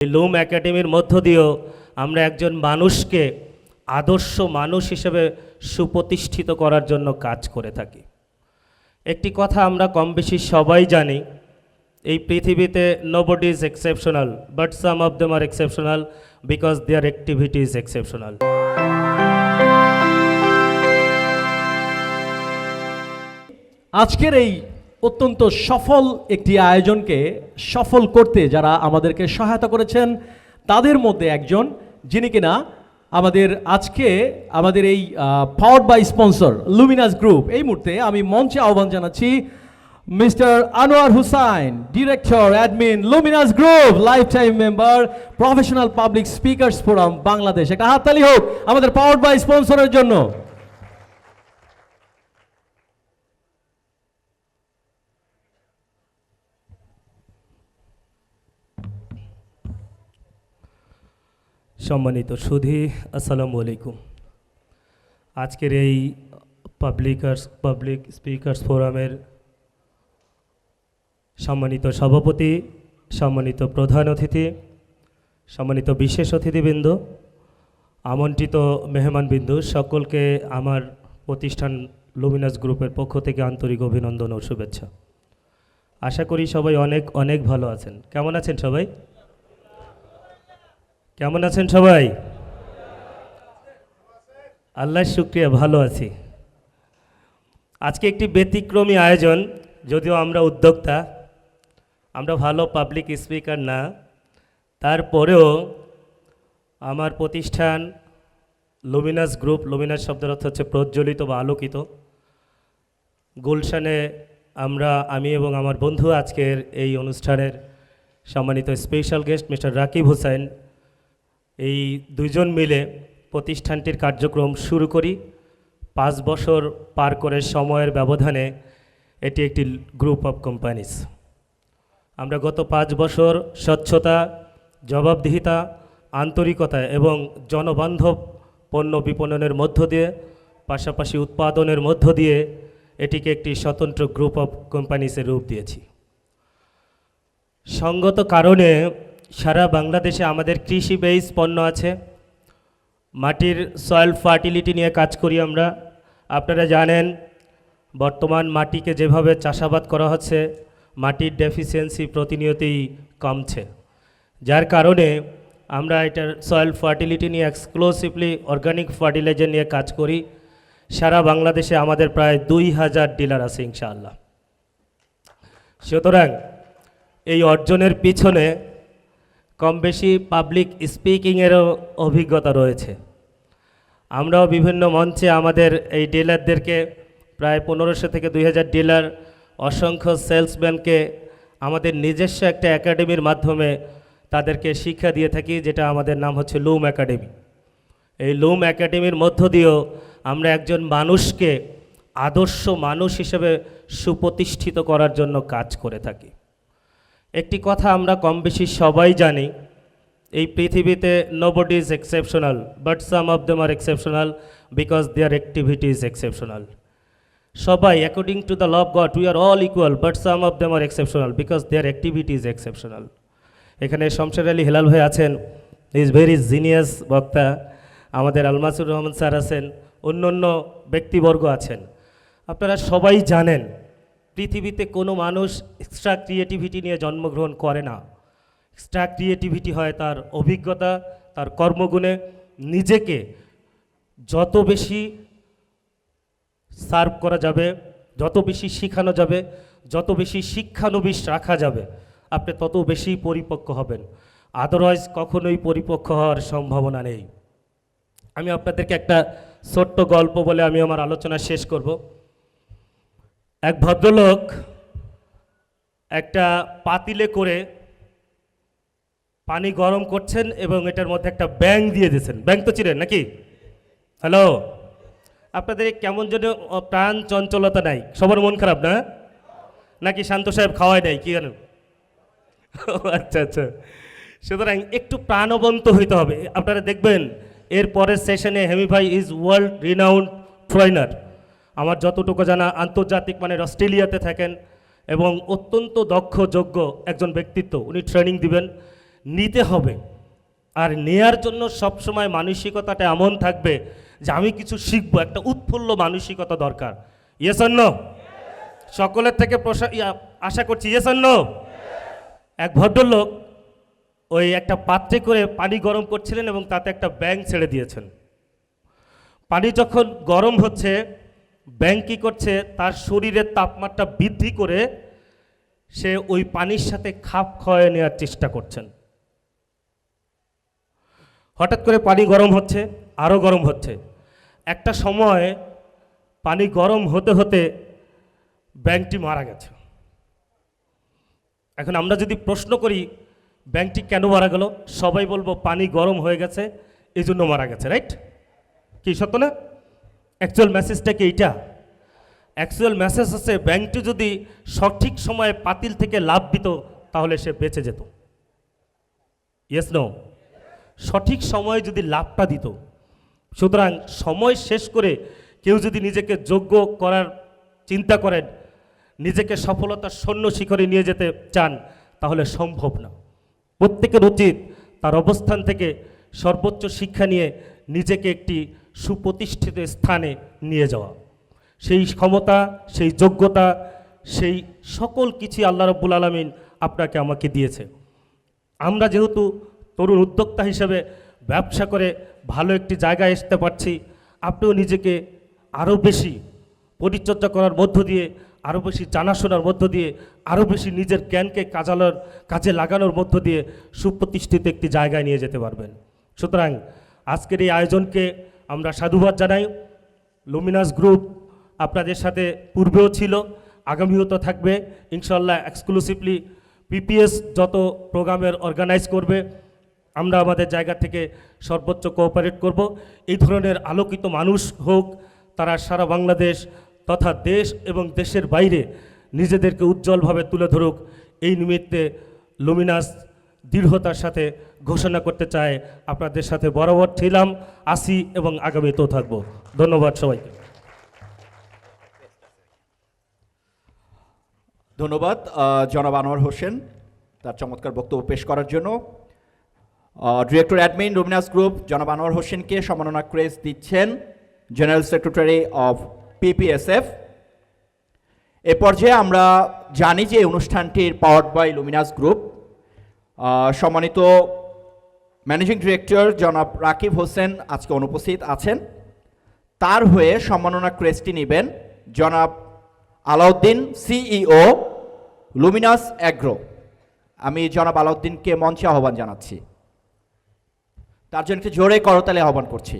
লুম একাডেমির মধ্য দিয়েও আমরা একজন মানুষকে আদর্শ মানুষ হিসেবে সুপ্রতিষ্ঠিত করার জন্য কাজ করে থাকি। একটি কথা আমরা কম বেশি সবাই জানি, এই পৃথিবীতে nobody is exceptional but some of them are exceptional because their activity is exceptional আজকের এই অত্যন্ত সফল একটি আয়োজনকে সফল করতে যারা আমাদেরকে সহায়তা করেছেন, তাদের মধ্যে একজন, যিনি কিনা আমাদের আজকে আমাদের এই power by sponsor Luminous group এই মুহূর্তে আমি মঞ্চে আহ্বান জানাচ্ছি mister Anwar Hussain director admin Luminous group life time member professional public speakers forum Bangladesh. একটা হাততালি হোক, আমাদের পাওয়ার বাই স্পন্সরের জন্য। সুধী, আসসালামু আলাইকুম। আজকের এই পাবলিকার্স পাবলিক স্পিকার্স ফোরামের সম্মানিত সভাপতি, সম্মানিত প্রধান অতিথি, সম্মানিত বিশেষ অতিথিবৃন্দ, আমন্ত্রিত মেহমানবিন্দু, সকলকে আমার প্রতিষ্ঠান লুমিনাস গ্রুপের পক্ষ থেকে আন্তরিক অভিনন্দন ও শুভেচ্ছা। আশা করি সবাই অনেক অনেক ভালো আছেন। কেমন আছেন সবাই? কেমন আছেন সবাই? আল্লাহ শুক্রিয়া, ভালো আছি। আজকে একটি ব্যতিক্রমী আয়োজন, যদিও আমরা উদ্যোক্তা, আমরা ভালো পাবলিক স্পিকার না। তারপরেও আমার প্রতিষ্ঠান লুমিনাস গ্রুপ, লুমিনাস শব্দের অর্থ হচ্ছে প্রজ্বলিত বা আলোকিত। গুলশানে আমরা, আমি এবং আমার বন্ধু আজকের এই অনুষ্ঠানের সম্মানিত special guest mister Rakib Hossain এই দুইজন মিলে প্রতিষ্ঠানটির কার্যক্রম শুরু করি। পাঁচ বছর পার করে সময়ের ব্যবধানে এটি একটি গ্রুপ অফ কোম্পানিজ আমরা গত পাঁচ বছর স্বচ্ছতা, জবাবদিহিতা, আন্তরিকতা এবং জনবান্ধব পণ্য বিপণনের মধ্য দিয়ে, পাশাপাশি উৎপাদনের মধ্য দিয়ে এটিকে একটি স্বতন্ত্র গ্রুপ অফ কোম্পানিসের রূপ দিয়েছি। সঙ্গত কারণে সারা বাংলাদেশে আমাদের কৃষি বেস পণ্য আছে। মাটির সয়েল ফার্টিলিটি নিয়ে কাজ করি আমরা। আপনারা জানেন, বর্তমান মাটিকে যেভাবে চাষাবাদ করা হচ্ছে, মাটির ডেফিসিয়েন্সি প্রতিনিয়তই কমছে। যার কারণে আমরা এটার সয়েল ফার্টিলিটি নিয়ে এক্সক্লুসিভলি অর্গানিক ফার্টিলাইজার নিয়ে কাজ করি। সারা বাংলাদেশে আমাদের প্রায় দুই হাজার ডিলার আছে ইনশাআল্লাহ। সুতরাং এই অর্জনের পিছনে কম বেশি পাবলিক স্পিকিংয়েরও অভিজ্ঞতা রয়েছে। আমরাও বিভিন্ন মঞ্চে আমাদের এই ডিলারদেরকে প্রায় পনেরোশো থেকে দুই হাজার ডিলার, অসংখ্য সেলসম্যানকে আমাদের নিজস্ব একটা একাডেমির মাধ্যমে তাদেরকে শিক্ষা দিয়ে থাকি, যেটা আমাদের নাম হচ্ছে লুম একাডেমি এই লুম একাডেমির মধ্য দিয়েও আমরা একজন মানুষকে আদর্শ মানুষ হিসেবে সুপ্রতিষ্ঠিত করার জন্য কাজ করে থাকি। একটি কথা আমরা কম বেশি সবাই জানি, এই পৃথিবীতে no nobody is exceptional but some of them are exceptional because their activity is exceptional সবাই according to the Lord God we are all equal but some of them are exceptional because their activity is exceptional এখানে শমশের আলী হেলাল ভাই আছেন is very genius বক্তা, আমাদের আলমাসুর Rahman sir আছেন অন্য অন্য ব্যক্তিবর্গ আছেন। আপনারা সবাই জানেন পৃথিবীতে কোনো মানুষ এক্সট্রা ক্রিয়েটিভিটি নিয়ে জন্মগ্রহণ করে না। এক্সট্রা ক্রিয়েটিভিটি হয় তার অভিজ্ঞতা, তার কর্মগুণে। নিজেকে যত বেশি সার্ভ করা যাবে, যত বেশি শেখানো যাবে, যত বেশি শিক্ষানবিশ রাখা যাবে, আপনি তত বেশি পরিপক্ক হবেন। আদারওয়াইজ কখনোই পরিপক্ক হওয়ার সম্ভাবনা নেই। আমি আপনাদেরকে একটা ছোট্ট গল্প বলে আমি আমার আলোচনা শেষ করব। এক ভদ্রলোক একটা পাতিলে করে পানি গরম করছেন এবং এটার মধ্যে একটা ব্যাং দিয়ে দিয়েছেন। ব্যাং তো চিনেন নাকি? হ্যালো? আপনাদের কেমন যেন প্রাণ চঞ্চলতা নাই। সবার মন খারাপ না? নাকি শান্ত সাহেব খাওয়ায় নাই, কি জানেন? আচ্ছা আচ্ছা। সুতরাং একটু প্রাণবন্ত হইতে হবে। আপনারা দেখবেন, এর পরের সেশনে হেমি ভাই ইজ ওয়ার্ল্ড রিনাউন্ড ট্রেনার আমার যতটুকু জানা, আন্তর্জাতিক মানের অস্ট্রেলিয়াতে থাকেন এবং অত্যন্ত দক্ষ, যোগ্য একজন ব্যক্তিত্ব। উনি ট্রেনিং দিবেন। নিতে হবে। আর নেয়ার জন্য সবসময় মানসিকতাটা এমন থাকবে যে আমি কিছু শিখব। একটা উৎফুল্ল মানসিকতা দরকার। ইয়েস নো সকলের থেকে আশা করছি ইয়েস নো এক ভদ্রলোক ওই একটা পাত্রে করে পানি গরম করছিলেন এবং তাতে একটা ব্যাং ছেড়ে দিয়েছেন। পানি যখন গরম হচ্ছে ব্যাং কী করছে? তার শরীরের তাপমাত্রা বৃদ্ধি করে সে ওই পানির সাথে খাপ খাওয়ায় নেওয়ার চেষ্টা করছেন। হঠাৎ করে পানি গরম হচ্ছে আরও গরম হচ্ছে। একটা সময় পানি গরম হতে হতে ব্যাংকটি মারা গেছে। এখন আমরা যদি প্রশ্ন করি, ব্যাংকটি কেন মারা গেল? সবাই বলব পানি গরম হয়ে গেছে এই জন্য মারা গেছে, রাইট? কি সত্য না? অ্যাকচুয়াল মেসেজটা কি এইটা? অ্যাকচুয়াল মেসেজ আছে ব্যাংকটি যদি সঠিক সময়ে পাতিল থেকে লাভ দিত, তাহলে সে বেঁচে যেত। ইয়েস নো সঠিক সময়ে যদি লাভটা দিত, সুতরাং সময় শেষ করে কেউ যদি নিজেকে যোগ্য করার চিন্তা করেন, নিজেকে সফলতার সৈন্য শিখরে নিয়ে যেতে চান, তাহলে সম্ভব না। প্রত্যেকের উচিত তার অবস্থান থেকে সর্বোচ্চ শিক্ষা নিয়ে নিজেকে একটি সুপ্রতিষ্ঠিত স্থানে নিয়ে যাওয়া। সেই ক্ষমতা, সেই যোগ্যতা, সেই সকল কিছু আল্লাহ রব্বুল আলমিন আপনাকে আমাকে দিয়েছে। আমরা যেহেতু তরুণ উদ্যোক্তা হিসেবে ব্যবসা করে ভালো একটি জায়গায় আসতে পারছি, আপনিও নিজেকে আরও বেশি পরিচর্যা করার মধ্য দিয়ে, আরও বেশি জানাশোনার মধ্য দিয়ে, আরও বেশি নিজের জ্ঞানকে কাজালোর, কাজে লাগানোর মধ্য দিয়ে সুপ্রতিষ্ঠিত একটি জায়গায় নিয়ে যেতে পারবেন। সুতরাং আজকের এই আয়োজনকে আমরা সাধুবাদ জানাই। লুমিনাস গ্রুপ আপনাদের সাথে পূর্বেও ছিল, আগামীও তো থাকবে। ইনশাল্লাহ এক্সক্লুসিভলি পিপিএস যত প্রোগ্রামের অর্গানাইজ করবে, আমরা আমাদের জায়গা থেকে সর্বোচ্চ কোঅপারেট করব। এই ধরনের আলোকিত মানুষ হোক, তারা সারা বাংলাদেশ তথা দেশ এবং দেশের বাইরে নিজেদেরকে উজ্জ্বলভাবে তুলে ধরুক। এই নিমিত্তে লুমিনাস দৃঢ়তার সাথে ঘোষণা করতে চায়। আপনাদের সাথে বরাবর ছিলাম, আসি এবং আগামীতেও থাকব। ধন্যবাদ সবাইকে। ধন্যবাদ জনাব আনোয়ার হোসেন তার চমৎকার বক্তব্য পেশ করার জন্য। ডিরেক্টর অ্যাডমিন রুমিনাস গ্রুপ, জনাব আনোয়ার হোসেনকে সম্মাননা ক্রেজ দিচ্ছেন জেনারেল সেক্রেটারি অফ পিপিএসএফ এ পর্যায়ে আমরা জানি যে অনুষ্ঠানটির পাওয়ার্ড বাই লুমিনাস গ্রুপ সম্মানিত ম্যানেজিং ডিরেক্টর জনাব রাকিব হোসেন আজকে অনুপস্থিত আছেন। তার হয়ে সম্মাননা ক্রেস্টটি নেবেন জনাব আলাউদ্দিন সিইও লুমিনাস অ্যাগ্রো আমি জনাব আলাউদ্দিনকে মঞ্চে আহ্বান জানাচ্ছি। তার জন্য একটু জোরে করতালে আহ্বান করছি।